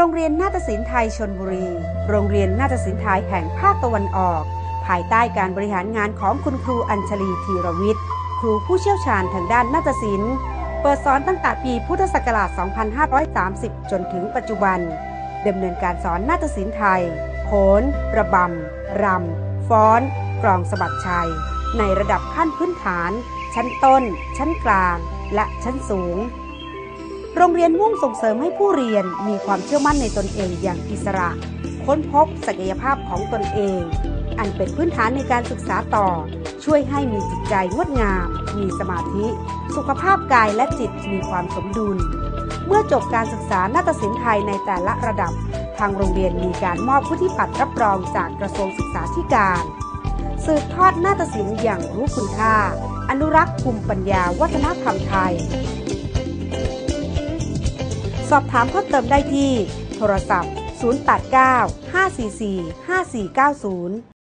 โรงเรียนนาฏศิลป์ไทยชนบุรี โรงเรียนนาฏศิลป์ไทยแห่งภาคตะวันออก ภายใต้การบริหารงานของคุณครูอัญชลีธีรวิทย์ ครูผู้เชี่ยวชาญทางด้านนาฏศิลป์เปิดสอนตั้งแต่ปีพุทธศักราช 2530 จนถึงปัจจุบันดำเนินการสอนนาฏศิลป์ไทย โขน ระบำ รำ ฟ้อน กลองสะบัดชัย ในระดับขั้นพื้นฐาน ชั้นต้น ชั้นกลาง และชั้นสูง โรงเรียนมุ่งส่งเสริมให้ผู้เรียนมีความเชื่อมั่นในตนเองอย่างอิสระ ค้นพบศักยภาพของตนเอง อันเป็นพื้นฐานในการศึกษาต่อ ช่วยให้มีจิตใจงดงาม มีสมาธิ สุขภาพกายและจิตมีความสมดุล เมื่อจบการศึกษานาฏศิลป์ไทยในแต่ละระดับ ทางโรงเรียนมีการมอบผู้ที่ปัดรับรองจากกระทรวงศึกษาธิการ สืบทอดนาฏศิลป์อย่างรู้คุณค่า อนุรักษ์ภูมิปัญญาวัฒนธรรมไทย สอบถามเพิ่มเติมได้ที่ โทรศัพท์ 089 544 5490